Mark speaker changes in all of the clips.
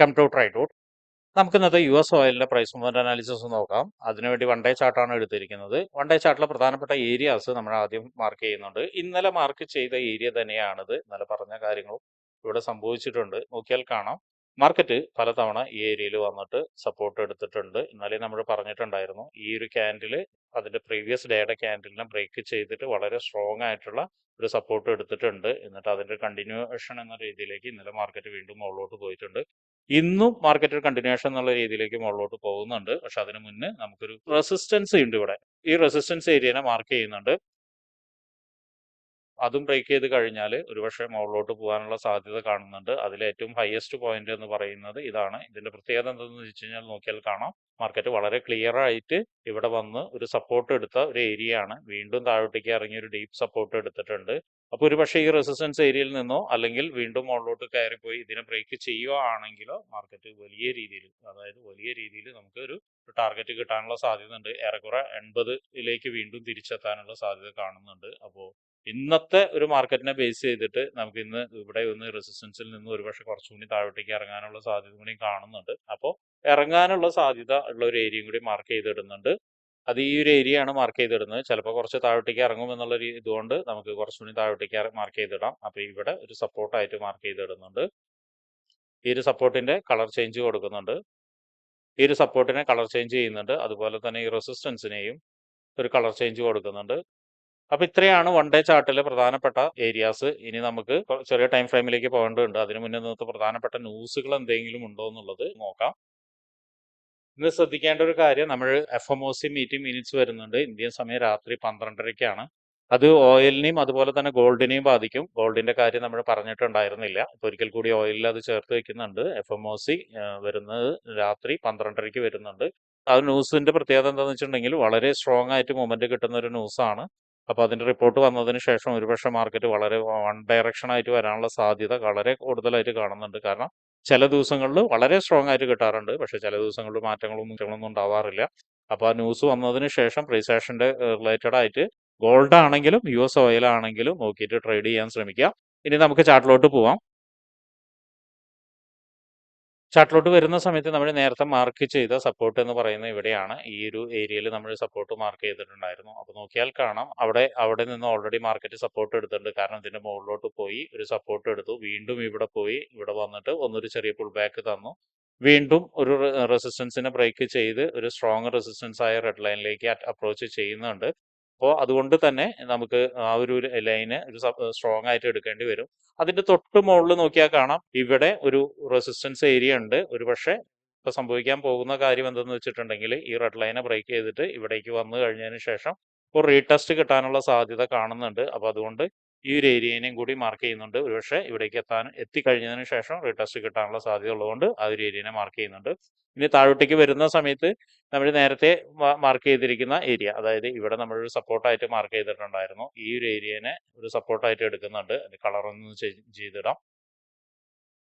Speaker 1: Welcome to ട്രൈഡൂട്ട് നമുക്ക് ഇന്നത്തെ യു എസ് ഓയിലിന്റെ പ്രൈസ് മൂവ്മെന്റ് അനാലിസിസ് നോക്കാം. അതിനുവേണ്ടി വൺ ഡേ ചാർട്ടാണ് എടുത്തിരിക്കുന്നത്. വൺ ഡേ ചാർട്ടിലെ പ്രധാനപ്പെട്ട ഏരിയാസ് നമ്മൾ ആദ്യം മാർക്ക് ചെയ്യുന്നുണ്ട്. ഇന്നലെ മാർക്ക് ചെയ്ത ഏരിയ തന്നെയാണിത്. ഇന്നലെ പറഞ്ഞ കാര്യങ്ങളും ഇവിടെ സംഭവിച്ചിട്ടുണ്ട്. നോക്കിയാൽ കാണാം. മാർക്കറ്റ് പലതവണ ഈ ഏരിയയിൽ വന്നിട്ട് സപ്പോർട്ട് എടുത്തിട്ടുണ്ട്. ഇന്നലെ നമ്മൾ പറഞ്ഞിട്ടുണ്ടായിരുന്നു ഈ ഒരു ക്യാൻഡിൽ അതിന്റെ പ്രീവിയസ് ഡേയുടെ ക്യാൻഡിലിനെ ബ്രേക്ക് ചെയ്തിട്ട് വളരെ സ്ട്രോങ് ആയിട്ടുള്ള ഒരു സപ്പോർട്ട് എടുത്തിട്ടുണ്ട്. എന്നിട്ട് അതിന്റെ കണ്ടിന്യൂവേഷൻ എന്ന രീതിയിലേക്ക് ഇന്നലെ മാർക്കറ്റ് വീണ്ടും മുകളിലോട്ട് പോയിട്ടുണ്ട്. ഇന്നും മാർക്കറ്റ് കണ്ടിന്യൂഷൻ എന്നുള്ള രീതിയിലേക്ക് മുകളിലോട്ട് പോകുന്നുണ്ട്. പക്ഷെ അതിന് മുന്നേ നമുക്കൊരു റെസിസ്റ്റൻസ് ഉണ്ട് ഇവിടെ. ഈ റെസിസ്റ്റൻസ് ഏരിയനെ മാർക്ക് ചെയ്യുന്നുണ്ട്. അതും ബ്രേക്ക് ചെയ്ത് കഴിഞ്ഞാൽ ഒരുപക്ഷെ മുകളിലോട്ട് പോകാനുള്ള സാധ്യത കാണുന്നുണ്ട്. അതിലെ ഏറ്റവും ഹയസ്റ്റ് പോയിന്റ് എന്ന് പറയുന്നത് ഇതാണ്. ഇതിന്റെ പ്രത്യേകത എന്തെന്ന് വെച്ച് കഴിഞ്ഞാൽ നോക്കിയാൽ കാണാം. മാർക്കറ്റ് വളരെ ക്ലിയർ ആയിട്ട് ഇവിടെ വന്ന് ഒരു സപ്പോർട്ട് എടുത്ത ഒരു ഏരിയ ആണ്. വീണ്ടും താഴോട്ടേക്ക് ഇറങ്ങി ഒരു ഡീപ്പ് സപ്പോർട്ട് എടുത്തിട്ടുണ്ട്. അപ്പോൾ ഒരു പക്ഷേ ഈ റെസിസ്റ്റൻസ് ഏരിയയിൽ നിന്നോ അല്ലെങ്കിൽ വീണ്ടും മുകളിലോട്ട് കയറിപ്പോയി ഇതിനെ ബ്രേക്ക് ചെയ്യുകയാണെങ്കിലോ മാർക്കറ്റ് വലിയ രീതിയിൽ അതായത് വലിയ രീതിയിൽ നമുക്ക് ഒരു ടാർഗറ്റ് കിട്ടാനുള്ള സാധ്യത ഉണ്ട് ഏറെക്കുറെ എൺപതിലേക്ക് വീണ്ടും തിരിച്ചെത്താനുള്ള സാധ്യത കാണുന്നുണ്ട്. അപ്പോൾ ഇന്നത്തെ ഒരു മാർക്കറ്റിനെ ബേസ് ചെയ്തിട്ട് നമുക്ക് ഇന്ന് ഇവിടെ ഒന്ന് റെസിസ്റ്റൻസിൽ നിന്ന് ഒരുപക്ഷെ കുറച്ചുകൂടി താഴോട്ടേക്ക് ഇറങ്ങാനുള്ള സാധ്യത കൂടി കാണുന്നുണ്ട്. അപ്പോൾ ഇറങ്ങാനുള്ള സാധ്യത ഉള്ള ഒരു ഏരിയയും കൂടി മാർക്ക് ചെയ്തിടുന്നുണ്ട്. അത് ഈ ഒരു ഏരിയ ആണ് മാർക്ക് ചെയ്തിടുന്നത്. ചിലപ്പോൾ കുറച്ച് താഴോട്ടേക്ക് ഇറങ്ങും എന്നുള്ള ഇതുകൊണ്ട് നമുക്ക് കുറച്ചുകൂടി താഴോട്ടേക്ക് മാർക്ക് ചെയ്തിടാം. അപ്പോൾ ഇവിടെ ഒരു സപ്പോർട്ടായിട്ട് മാർക്ക് ചെയ്തിടുന്നുണ്ട്. ഈ ഒരു സപ്പോർട്ടിന്റെ കളർ ചേഞ്ച് കൊടുക്കുന്നുണ്ട്. ഈ ഒരു സപ്പോർട്ടിനെ കളർ ചേഞ്ച് ചെയ്യുന്നുണ്ട്. അതുപോലെ തന്നെ ഈ റെസിസ്റ്റൻസിനെയും ഒരു കളർ ചേഞ്ച് കൊടുക്കുന്നുണ്ട്. അപ്പൊ ഇത്രയാണ് വൺ ഡേ ചാർട്ടിലെ പ്രധാനപ്പെട്ട ഏരിയാസ് ഇനി നമുക്ക് ചെറിയ ടൈം ഫ്രെയിമിലേക്ക് പോകേണ്ടതുണ്ട്. അതിന് മുന്നേ നിങ്ങൾക്ക് പ്രധാനപ്പെട്ട ന്യൂസുകൾ എന്തെങ്കിലും ഉണ്ടോ എന്നുള്ളത് നോക്കാം. ഇന്ന് ശ്രദ്ധിക്കേണ്ട ഒരു കാര്യം നമ്മൾ F M O C meeting minutes വരുന്നുണ്ട്. ഇന്ത്യൻ സമയം രാത്രി പന്ത്രണ്ടരയ്ക്കാണ്. അത് ഓയിലിനെയും അതുപോലെ തന്നെ ഗോൾഡിനെയും ബാധിക്കും. ഗോൾഡിന്റെ കാര്യം നമ്മൾ പറഞ്ഞിട്ടുണ്ടായിരുന്നില്ല. ഇപ്പൊ ഒരിക്കൽ കൂടി ഓയിലിൽ അത് ചേർത്ത് വെക്കുന്നുണ്ട്. എഫ് എം ഒ സി വരുന്നത് രാത്രി പന്ത്രണ്ടരയ്ക്ക് വരുന്നുണ്ട്. ആ ന്യൂസിന്റെ പ്രത്യേകത എന്താണെന്ന് വെച്ചിട്ടുണ്ടെങ്കിൽ വളരെ സ്ട്രോങ് ആയിട്ട് മൊമെന്റ് കിട്ടുന്ന ഒരു ന്യൂസാണ് അപ്പൊ അതിന്റെ റിപ്പോർട്ട് വന്നതിന് ശേഷം ഒരുപക്ഷെ മാർക്കറ്റ് വളരെ വൺ ഡയറക്ഷൻ ആയിട്ട് വരാനുള്ള സാധ്യത വളരെ കൂടുതലായിട്ട് കാണുന്നുണ്ട്. കാരണം ചില ദിവസങ്ങളിൽ വളരെ സ്ട്രോങ് ആയിട്ട് കിട്ടാറുണ്ട്. പക്ഷെ ചില ദിവസങ്ങളിൽ മാറ്റങ്ങളും മാറ്റങ്ങളൊന്നും ഉണ്ടാവാറില്ല. അപ്പോൾ ആ ന്യൂസ് വന്നതിന് ശേഷം പ്രീസേഷന്റെ റിലേറ്റഡ് ആയിട്ട് ഗോൾഡ് ആണെങ്കിലും യു എസ് ഓയിൽ ആണെങ്കിലും നോക്കിയിട്ട് ട്രേഡ് ചെയ്യാൻ ശ്രമിക്കുക. ഇനി നമുക്ക് ചാർട്ടിലോട്ട് പോവാം. ചാർട്ടിലോട്ട് വരുന്ന സമയത്ത് നമ്മൾ നേരത്തെ മാർക്ക് ചെയ്ത സപ്പോർട്ട് എന്ന് പറയുന്നത് ഇവിടെയാണ്. ഈ ഒരു ഏരിയയിൽ നമ്മൾ സപ്പോർട്ട് മാർക്ക് ചെയ്തിട്ടുണ്ടായിരുന്നു. അപ്പോൾ നോക്കിയാൽ കാണാം. അവിടെ അവിടെ നിന്ന് ഓൾറെഡി മാർക്കറ്റ് സപ്പോർട്ട് എടുത്തിട്ടുണ്ട്. കാരണം ഇതിന്റെ മുകളിലോട്ട് പോയി ഒരു സപ്പോർട്ട് എടുത്തു. വീണ്ടും ഇവിടെ പോയി ഇവിടെ വന്നിട്ട് ഒന്നൊരു ചെറിയ പുൾ ബാക്ക് തന്നു. വീണ്ടും ഒരു റെസിസ്റ്റൻസിനെ ബ്രേക്ക് ചെയ്ത് ഒരു സ്ട്രോങ് റെസിസ്റ്റൻസ് ആയ റെഡ് ലൈനിലേക്ക് അപ്രോച്ച് ചെയ്യുന്നുണ്ട്. അപ്പോൾ അതുകൊണ്ട് തന്നെ നമുക്ക് ആ ഒരു ലൈന് ഒരു സ്ട്രോങ് ആയിട്ട് എടുക്കേണ്ടി വരും. അതിന്റെ തൊട്ട് മുകളിൽ നോക്കിയാൽ കാണാം. ഇവിടെ ഒരു റെസിസ്റ്റൻസ് ഏരിയ ഉണ്ട്. ഒരു പക്ഷേ ഇപ്പൊ സംഭവിക്കാൻ പോകുന്ന കാര്യം എന്തെന്ന് വെച്ചിട്ടുണ്ടെങ്കിൽ ഈ റെഡ് ലൈനെ ബ്രേക്ക് ചെയ്തിട്ട് ഇവിടേക്ക് വന്നു കഴിഞ്ഞതിന് ശേഷം ഇപ്പോൾ റീടെസ്റ്റ് കിട്ടാനുള്ള സാധ്യത കാണുന്നുണ്ട്. അപ്പൊ അതുകൊണ്ട് ഈ ഒരു ഏരിയനെയും കൂടി മാർക്ക് ചെയ്യുന്നുണ്ട്. ഒരുപക്ഷെ ഇവിടേക്ക് എത്താൻ എത്തിക്കഴിഞ്ഞതിന് ശേഷം റീടെസ്റ്റ് കിട്ടാനുള്ള സാധ്യത ഉള്ളതുകൊണ്ട് ആ ഒരു ഏരിയനെ മാർക്ക് ചെയ്യുന്നുണ്ട്. ഇനി താഴോട്ടേക്ക് വരുന്ന സമയത്ത് നമ്മൾ നേരത്തെ മാർക്ക് ചെയ്തിരിക്കുന്ന ഏരിയ അതായത് ഇവിടെ നമ്മൾ ഒരു സപ്പോർട്ടായിട്ട് മാർക്ക് ചെയ്തിട്ടുണ്ടായിരുന്നു. ഈ ഒരു ഏരിയനെ ഒരു സപ്പോർട്ടായിട്ട് എടുക്കുന്നുണ്ട്. കളർ ഒന്ന് ചെയ്തിടാം.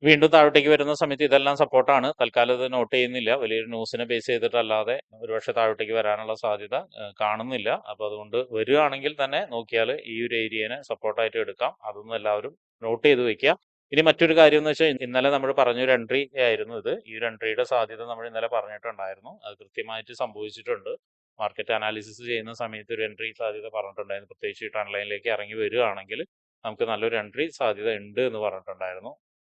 Speaker 1: വീണ്ടും താഴോട്ടേക്ക് വരുന്ന സമയത്ത് ഇതെല്ലാം സപ്പോർട്ടാണ്. തൽക്കാലം ഇത് നോട്ട് ചെയ്യുന്നില്ല. വലിയൊരു ന്യൂസിനെ ബേസ് ചെയ്തിട്ടല്ലാതെ ഒരുപക്ഷെ താഴോട്ടേക്ക് വരാനുള്ള സാധ്യത കാണുന്നില്ല. അപ്പോൾ അതുകൊണ്ട് വരികയാണെങ്കിൽ തന്നെ നോക്കിയാൽ ഈ ഒരു ഏരിയനെ സപ്പോർട്ടായിട്ട് എടുക്കാം. അതൊന്നും എല്ലാവരും നോട്ട് ചെയ്ത് വെക്കുക. ഇനി മറ്റൊരു കാര്യം എന്ന് വെച്ചാൽ ഇന്നലെ നമ്മൾ പറഞ്ഞൊരു എൻട്രി ആയിരുന്നു ഇത്. ഈ ഒരു എൻട്രിയുടെ സാധ്യത നമ്മൾ ഇന്നലെ പറഞ്ഞിട്ടുണ്ടായിരുന്നു. അത് കൃത്യമായിട്ട് സംഭവിച്ചിട്ടുണ്ട്. മാർക്കറ്റ് അനാലിസിസ് ചെയ്യുന്ന സമയത്ത് ഒരു എൻട്രി സാധ്യത പറഞ്ഞിട്ടുണ്ടായിരുന്നു. പ്രത്യേകിച്ച് ഈ ടൺലൈനിലേക്ക് ഇറങ്ങി വരികയാണെങ്കിൽ നമുക്ക് നല്ലൊരു എൻട്രി സാധ്യത ഉണ്ട് എന്ന് പറഞ്ഞിട്ടുണ്ടായിരുന്നു.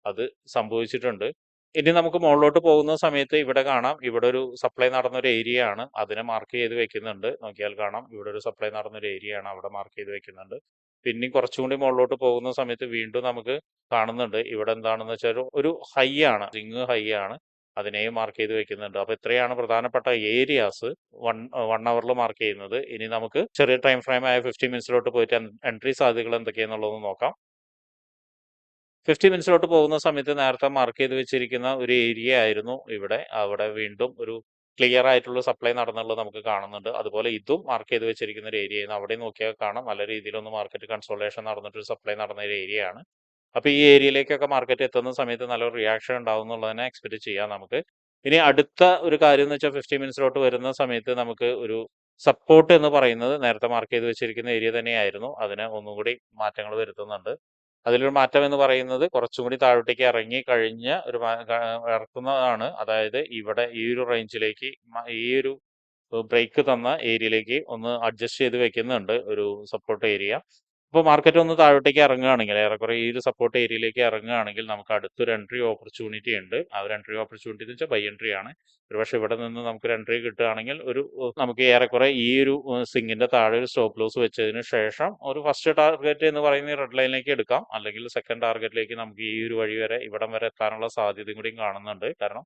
Speaker 1: അത് സംഭവിച്ചിട്ടുണ്ട്. ഇനി നമുക്ക് മുകളിലോട്ട് പോകുന്ന സമയത്ത് ഇവിടെ കാണാം. ഇവിടെ ഒരു സപ്ലൈ നടന്നൊരു ഏരിയ ആണ്. അതിനെ മാർക്ക് ചെയ്ത് വെക്കുന്നുണ്ട്. നോക്കിയാൽ കാണാം. ഇവിടെ ഒരു സപ്ലൈ നടന്നൊരു ഏരിയ ആണ്. അവിടെ മാർക്ക് ചെയ്ത് വെക്കുന്നുണ്ട്. പിന്നെയും കുറച്ചുകൂടി മുകളിലോട്ട് പോകുന്ന സമയത്ത് വീണ്ടും നമുക്ക് കാണുന്നുണ്ട്. ഇവിടെ എന്താണെന്ന് വെച്ചാൽ ഒരു- ഹൈ ആണ്. റിങ് ഹൈ ആണ്. അതിനെയും മാർക്ക് ചെയ്ത് വെക്കുന്നുണ്ട്. അപ്പൊ ഇത്രയാണ് പ്രധാനപ്പെട്ട ഏരിയാസ് വൺ വൺ അവറിൽ മാർക്ക് ചെയ്യുന്നത്. ഇനി നമുക്ക് ചെറിയ ടൈം ഫ്രെയിം ആയ ഫിഫ്റ്റി മിനിറ്റ്സിലോട്ട് പോയിട്ട് എൻട്രി സാധ്യതകൾ എന്തൊക്കെയാണെന്നുള്ളത് നോക്കാം. ഫിഫ്റ്റി മിനിറ്റ്സിലോട്ട് പോകുന്ന സമയത്ത് നേരത്തെ മാർക്ക് ചെയ്ത് വെച്ചിരിക്കുന്ന ഒരു ഏരിയ ആയിരുന്നു ഇവിടെ. അവിടെ വീണ്ടും ഒരു ക്ലിയർ ആയിട്ടുള്ള സപ്ലൈ നടന്നുള്ളത് നമുക്ക് കാണുന്നുണ്ട്. അതുപോലെ ഇതും മാർക്ക് ചെയ്ത് വെച്ചിരിക്കുന്ന ഒരു ഏരിയ ആണ് അവിടെ നോക്കിയാൽ കാണാം. നല്ല രീതിയിലൊന്ന് മാർക്കറ്റ് കൺസോളേഷൻ നടന്നിട്ട് ഒരു സപ്ലൈ നടന്ന ഒരു ഏരിയ ആണ്. അപ്പോൾ ഈ ഏരിയയിലേക്കൊക്കെ മാർക്കറ്റ് എത്തുന്ന സമയത്ത് നല്ല റിയാക്ഷൻ ഉണ്ടാവും എന്നുള്ളതിനെ എക്സ്പെക്ട് ചെയ്യാം നമുക്ക്. ഇനി അടുത്ത ഒരു കാര്യം എന്ന് വെച്ചാൽ ഫിഫ്റ്റി മിനിറ്റ്സിലോട്ട് വരുന്ന സമയത്ത് നമുക്ക് ഒരു സപ്പോർട്ട് എന്ന് പറയുന്നത് നേരത്തെ മാർക്ക് ചെയ്ത് വെച്ചിരിക്കുന്ന ഏരിയ തന്നെയായിരുന്നു. അതിന് ഒന്നും കൂടി മാറ്റങ്ങൾ വരുത്തുന്നുണ്ട്. അതിലൊരു മാറ്റം എന്ന് പറയുന്നത് കുറച്ചും കൂടി താഴോട്ടേക്ക് ഇറങ്ങി കഴിഞ്ഞ ഒരു ഇറക്കുന്നതാണ്. അതായത് ഇവിടെ ഈ ഒരു റേഞ്ചിലേക്ക് ഈ ഒരു ബ്രേക്ക് തന്ന ഏരിയയിലേക്ക് ഒന്ന് അഡ്ജസ്റ്റ് ചെയ്ത് വെക്കുന്നുണ്ട് ഒരു സപ്പോർട്ട് ഏരിയ. ഇപ്പോൾ മാർക്കറ്റ് ഒന്ന് താഴോട്ടേക്ക് ഇറങ്ങുകയാണെങ്കിൽ ഏറെക്കുറെ ഈ ഒരു സപ്പോർട്ട് ഏരിയയിലേക്ക് ഇറങ്ങുകയാണെങ്കിൽ നമുക്ക് അടുത്തൊരു എൻട്രി ഓപ്പർച്യൂണിറ്റി ഉണ്ട്. ആ ഒരു എൻട്രി ഓപ്പർച്യൂണിറ്റി എന്ന് വെച്ചാൽ ബൈ എൻട്രി ആണ്. ഒരുപക്ഷെ ഇവിടെ നിന്ന് നമുക്ക് ഒരു എൻട്രി കിട്ടുകയാണെങ്കിൽ ഒരു നമുക്ക് ഏറെക്കുറെ ഈ ഒരു സിങ്ങിന്റെ താഴെ ഒരു സ്റ്റോപ്പ് ലോസ് വെച്ചതിന് ശേഷം ഒരു ഫസ്റ്റ് ടാർഗറ്റ് എന്ന് പറയുന്ന റെഡ് ലൈനിലേക്ക് എടുക്കാം. അല്ലെങ്കിൽ സെക്കൻഡ് ടാർഗറ്റിലേക്ക് നമുക്ക് ഈ ഒരു വഴി വരെ ഇവിടം വരെ എത്താനുള്ള സാധ്യതയും കൂടിയും കാണുന്നുണ്ട്. കാരണം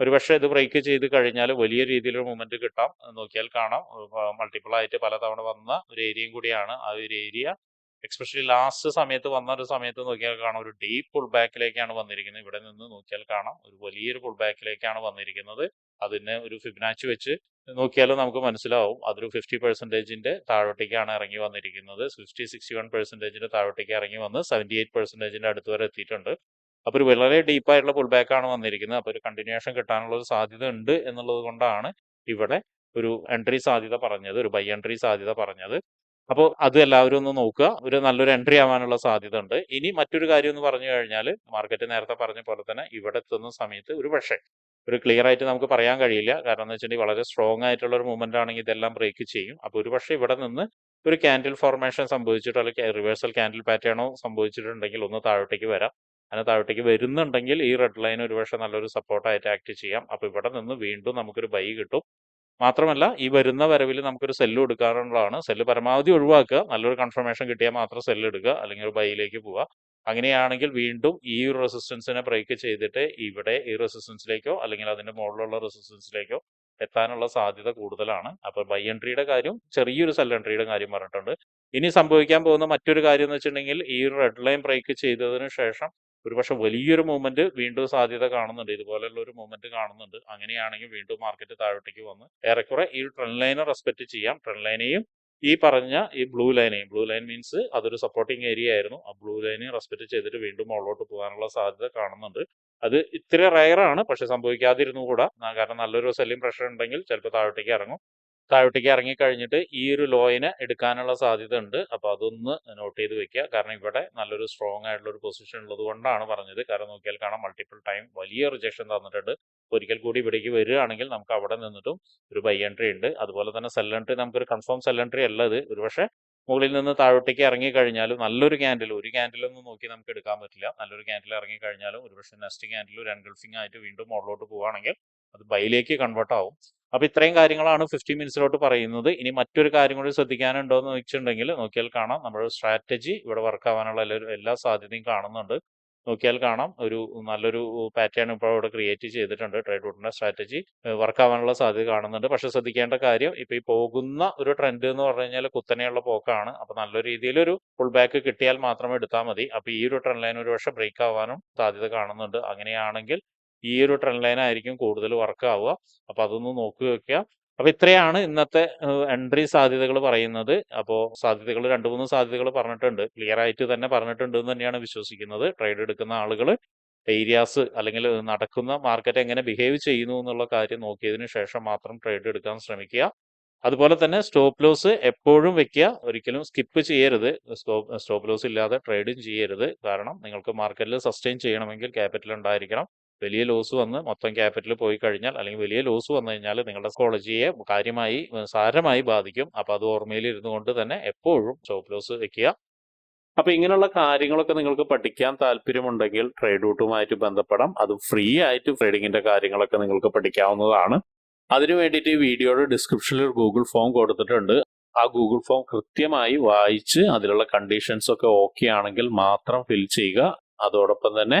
Speaker 1: ഒരുപക്ഷെ ഇത് ബ്രേക്ക് ചെയ്ത് കഴിഞ്ഞാൽ വലിയ രീതിയിലൊരു മൂവ്മെന്റ് കിട്ടാം. നോക്കിയാൽ കാണാം. മൾട്ടിപ്പിൾ ആയിട്ട് പലതവണ വന്ന ഒരു ഏരിയയും കൂടിയാണ് ആ ഒരു ഏരിയ എക്സ്പെഷ്യലി ലാസ്റ്റ് സമയത്ത് വന്ന ഒരു സമയത്ത് നോക്കിയാൽ കാണാം. ഒരു ഡീപ്പ് ഫുൾ ബാക്കിലേക്കാണ് വന്നിരിക്കുന്നത്. ഇവിടെ നിന്ന് നോക്കിയാൽ കാണാം. ഒരു വലിയൊരു ഫുൾ ബാക്കിലേക്കാണ് വന്നിരിക്കുന്നത്. അതിന് ഒരു ഫിബനാച്ചി വെച്ച് നോക്കിയാലും നമുക്ക് മനസ്സിലാവും. അതൊരു ഫിഫ്റ്റി പെർസെന്റേജിന്റെ താഴോട്ടേക്കാണ് ഇറങ്ങി വന്നിരിക്കുന്നത്. ഫിഫ്റ്റി സിക്സ്റ്റി വൺ പെർസെന്റേജിന്റെ താഴോട്ടേക്ക് ഇറങ്ങി വന്ന് സെവന്റി എയ്റ്റ് പെർസെന്റേജിന്റെ അടുത്ത് വരെ എത്തിയിട്ടുണ്ട്. അപ്പോൾ ഒരു വളരെ ഡീപ്പായിട്ടുള്ള ഫുൾ പുൾ ബാക്ക് ആണ് വന്നിരിക്കുന്നത്. അപ്പോൾ ഒരു കണ്ടിന്യൂഷൻ കിട്ടാനുള്ള ഒരു സാധ്യത ഉണ്ട് എന്നുള്ളത് കൊണ്ടാണ് ഇവിടെ ഒരു എൻട്രി സാധ്യത പറഞ്ഞത്. ഒരു ബൈ എൻട്രി സാധ്യത പറഞ്ഞത്. അപ്പോൾ അത് എല്ലാവരും ഒന്ന് നോക്കുക. ഒരു നല്ലൊരു എൻട്രി ആവാനുള്ള സാധ്യത ഉണ്ട് ഇനി മറ്റൊരു കാര്യം എന്ന് പറഞ്ഞു കഴിഞ്ഞാൽ മാർക്കറ്റ് നേരത്തെ പറഞ്ഞ പോലെ തന്നെ ഇവിടെ എത്തുന്ന സമയത്ത് ഒരു പക്ഷേ ഒരു ക്ലിയർ ആയിട്ട് നമുക്ക് പറയാൻ കഴിയില്ല. കാരണം എന്ന് വെച്ചിട്ടുണ്ടെങ്കിൽ വളരെ സ്ട്രോങ് ആയിട്ടുള്ള ഒരു മൂവ്മെന്റ് ആണെങ്കിൽ ഇതെല്ലാം ബ്രേക്ക് ചെയ്യും. അപ്പോൾ ഒരു പക്ഷേ ഇവിടെ നിന്ന് ഒരു കാൻഡിൽ ഫോർമേഷൻ സംഭവിച്ചിട്ടോ അല്ലെങ്കിൽ റിവേഴ്സൽ കാൻഡിൽ പാറ്റേണോ സംഭവിച്ചിട്ടുണ്ടെങ്കിൽ ഒന്ന് താഴോട്ടേക്ക് വരാം. അങ്ങനെ താഴോട്ടേക്ക് വരുന്നുണ്ടെങ്കിൽ ഈ റെഡ് ലൈൻ ഒരുപക്ഷെ നല്ലൊരു സപ്പോർട്ടായിട്ട് ആക്ട് ചെയ്യാം. അപ്പോൾ ഇവിടെ നിന്ന് വീണ്ടും നമുക്കൊരു ബൈ കിട്ടും. മാത്രമല്ല ഈ വരുന്ന വരവിൽ നമുക്കൊരു സെല്ല് കൊടുക്കാറുള്ളതാണ് സെല്ല് പരമാവധി ഒഴിവാക്കുക. നല്ലൊരു കൺഫർമേഷൻ കിട്ടിയാൽ മാത്രം സെല്ല് എടുക്കുക. അല്ലെങ്കിൽ ബൈയിലേക്ക് പോവുക. അങ്ങനെയാണെങ്കിൽ വീണ്ടും ഈ ഒരു റെസിസ്റ്റൻസിനെ ബ്രേക്ക് ചെയ്തിട്ട് ഇവിടെ ഈ റെസിസ്റ്റൻസിലേക്കോ അല്ലെങ്കിൽ അതിന്റെ മുകളിലുള്ള റെസിസ്റ്റൻസിലേക്കോ എത്താനുള്ള സാധ്യത കൂടുതലാണ്. അപ്പോൾ ബൈ എൻട്രിയുടെ കാര്യം ചെറിയൊരു സെൽ എൻട്രിയുടെ കാര്യം പറഞ്ഞിട്ടുണ്ട്. ഇനി സംഭവിക്കാൻ പോകുന്ന മറ്റൊരു കാര്യം എന്ന് വെച്ചിട്ടുണ്ടെങ്കിൽ ഈ ഒരു റെഡ് ലൈൻ ബ്രേക്ക് ചെയ്തതിന് ശേഷം ഒരുപക്ഷെ വലിയൊരു മൂവ്മെന്റ് വീണ്ടും സാധ്യത കാണുന്നുണ്ട്. ഇതുപോലെയുള്ള ഒരു മൂവ്മെന്റ് കാണുന്നുണ്ട്. അങ്ങനെയാണെങ്കിൽ വീണ്ടും മാർക്കറ്റ് താഴോട്ടേക്ക് വന്ന് ഏറെക്കുറെ ഈ ട്രെൻഡ് ലൈനെ റെസ്പെക്ട് ചെയ്യാം. ട്രെൻഡ് ലൈനെയും ഈ പറഞ്ഞ ഈ ബ്ലൂ ലൈനെയും ബ്ലൂ ലൈൻ മീൻസ് അതൊരു സപ്പോർട്ടിങ് ഏരിയ ആയിരുന്നു. ആ ബ്ലൂ ലൈനെ റെസ്പെക്ട് ചെയ്തിട്ട് വീണ്ടും മുകളിലോട്ട് പോകാനുള്ള സാധ്യത കാണുന്നുണ്ട്. അത് ഇത്ര റയറാണ് പക്ഷെ സംഭവിക്കാതിരുന്നു കൂടാ. കാരണം നല്ലൊരു സെല്ലിംഗ് പ്രഷർ ഉണ്ടെങ്കിൽ ചിലപ്പോൾ താഴോട്ടേക്ക് ഇറങ്ങും. താഴോട്ടേക്ക് ഇറങ്ങിക്കഴിഞ്ഞിട്ട് ഈ ഒരു ലോയിനെ എടുക്കാനുള്ള സാധ്യത ഉണ്ട് അപ്പോൾ അതൊന്ന് നോട്ട് ചെയ്ത് വെക്കുക. കാരണം ഇവിടെ നല്ലൊരു സ്ട്രോങ് ആയിട്ടുള്ള ഒരു പൊസിഷൻ ഉള്ളത് കൊണ്ടാണ് പറഞ്ഞത്. കാരണം നോക്കിയാൽ കാണാം മൾട്ടിപ്പിൾ ടൈം വലിയ റിജക്ഷൻ തന്നിട്ടുണ്ട്. ഒരിക്കൽ കൂടി ഇവിടേക്ക് വരികയാണെങ്കിൽ നമുക്ക് അവിടെ നിന്നിട്ടും ഒരു ബൈ എൻട്രി ഉണ്ട്. അതുപോലെ തന്നെ സെൽ എൻട്രി നമുക്കൊരു കൺഫേം സെൽ എൻട്രി അല്ല ഇത്. ഒരുപക്ഷെ മുകളിൽ നിന്ന് താഴോട്ടേക്ക് ഇറങ്ങി കഴിഞ്ഞാലും നല്ലൊരു ക്യാൻഡിൽ ഒരു ക്യാൻഡിലൊന്നും നോക്കി നമുക്ക് എടുക്കാൻ പറ്റില്ല. നല്ലൊരു ക്യാൻഡിൽ ഇറങ്ങി കഴിഞ്ഞാലും ഒരുപക്ഷെ നെക്സ്റ്റ് ക്യാൻഡിൽ ഒരു എൻഗൾഫിംഗ് ആയിട്ട് വീണ്ടും മുകളിലോട്ട് പോവുകയാണെങ്കിൽ അത് ബൈയിലേക്ക് കൺവേർട്ട് ആവും. അപ്പോൾ ഇത്രയും കാര്യങ്ങളാണ് ഫിഫ്റ്റി മിനിറ്റ്സിലോട്ട് പറയുന്നത്. ഇനി മറ്റൊരു കാര്യം കൂടി ശ്രദ്ധിക്കാനുണ്ടോ എന്ന് വെച്ചിട്ടുണ്ടെങ്കിൽ നോക്കിയാൽ കാണാം. നമ്മുടെ സ്ട്രാറ്റജി ഇവിടെ വർക്ക് ആവാനുള്ള എല്ലാ- സാധ്യതയും കാണുന്നുണ്ട്. നോക്കിയാൽ കാണാം. ഒരു നല്ലൊരു പാറ്റേൺ ഇപ്പോൾ ഇവിടെ ക്രിയേറ്റ് ചെയ്തിട്ടുണ്ട്. ട്രേഡ് റൂട്ടിന്റെ സ്ട്രാറ്റജി വർക്ക് ആവാനുള്ള സാധ്യത കാണുന്നുണ്ട്. പക്ഷേ ശ്രദ്ധിക്കേണ്ട കാര്യം ഇപ്പോൾ ഈ പോകുന്ന ഒരു ട്രെൻഡ് എന്ന് പറഞ്ഞു കഴിഞ്ഞാൽ കുത്തനെയുള്ള പോക്കാണ്. അപ്പോൾ നല്ല രീതിയിലൊരു ഫുൾ ബാക്ക് കിട്ടിയാൽ മാത്രമേ എടുത്താൽ മതി. അപ്പോൾ ഈ ഒരു ട്രെൻഡ് ലൈൻ ഒരു പക്ഷേ ബ്രേക്ക് ആവാനും സാധ്യത കാണുന്നുണ്ട്. അങ്ങനെയാണെങ്കിൽ ഈ ഒരു ട്രെൻഡ് ലൈൻ ആയിരിക്കും കൂടുതൽ വർക്ക് ആവുക. അപ്പൊ അതൊന്ന് നോക്കി വെക്കുക. അപ്പൊ ഇത്രയാണ് ഇന്നത്തെ എൻട്രി സാധ്യതകൾ പറയുന്നത്. അപ്പോൾ സാധ്യതകൾ രണ്ട് മൂന്ന് സാധ്യതകൾ പറഞ്ഞിട്ടുണ്ട്. ക്ലിയർ ആയിട്ട് തന്നെ പറഞ്ഞിട്ടുണ്ട് എന്ന് തന്നെയാണ് വിശ്വസിക്കുന്നത്. ട്രേഡ് എടുക്കുന്ന ആളുകൾ ഏരിയാസ് അല്ലെങ്കിൽ നടക്കുന്ന മാർക്കറ്റ് എങ്ങനെ ബിഹേവ് ചെയ്യുന്നു എന്നുള്ള കാര്യം നോക്കിയതിന് ശേഷം മാത്രം ട്രേഡ് എടുക്കാൻ ശ്രമിക്കുക. അതുപോലെ തന്നെ സ്റ്റോപ്പ് ലോസ് എപ്പോഴും വെക്കുക. ഒരിക്കലും സ്കിപ്പ് ചെയ്യരുത്. സ്റ്റോപ്പ് സ്റ്റോപ്പ് ലോസ് ഇല്ലാതെ ട്രേഡും ചെയ്യരുത്. കാരണം നിങ്ങൾക്ക് മാർക്കറ്റിൽ സസ്റ്റെയിൻ ചെയ്യണമെങ്കിൽ ക്യാപിറ്റൽ ഉണ്ടായിരിക്കണം. വലിയ ലോസ് വന്ന് മൊത്തം ക്യാപിറ്റൽ പോയി കഴിഞ്ഞാൽ അല്ലെങ്കിൽ വലിയ ലോസ് വന്നു കഴിഞ്ഞാൽ നിങ്ങളുടെ കോളേജിയെ കാര്യമായി സാരമായി ബാധിക്കും. അപ്പൊ അത് ഓർമ്മയിൽ ഇരുന്നു കൊണ്ട് തന്നെ എപ്പോഴും സ്റ്റോപ്പ് ലോസ് വെക്കുക. അപ്പൊ ഇങ്ങനെയുള്ള കാര്യങ്ങളൊക്കെ നിങ്ങൾക്ക് പഠിക്കാൻ താല്പര്യമുണ്ടെങ്കിൽ ട്രേഡ് റൂട്ടുമായിട്ട് ബന്ധപ്പെടാം. അത് ഫ്രീ ആയിട്ട് ട്രേഡിങ്ങിന്റെ കാര്യങ്ങളൊക്കെ നിങ്ങൾക്ക് പഠിക്കാവുന്നതാണ്. അതിനു വേണ്ടിയിട്ട് വീഡിയോയുടെ ഡിസ്ക്രിപ്ഷനിൽ ഒരു ഗൂഗിൾ ഫോം കൊടുത്തിട്ടുണ്ട്. ആ ഗൂഗിൾ ഫോം കൃത്യമായി വായിച്ച് അതിലുള്ള കണ്ടീഷൻസ് ഒക്കെ ഓക്കെ ആണെങ്കിൽ മാത്രം ഫിൽ ചെയ്യുക. അതോടൊപ്പം തന്നെ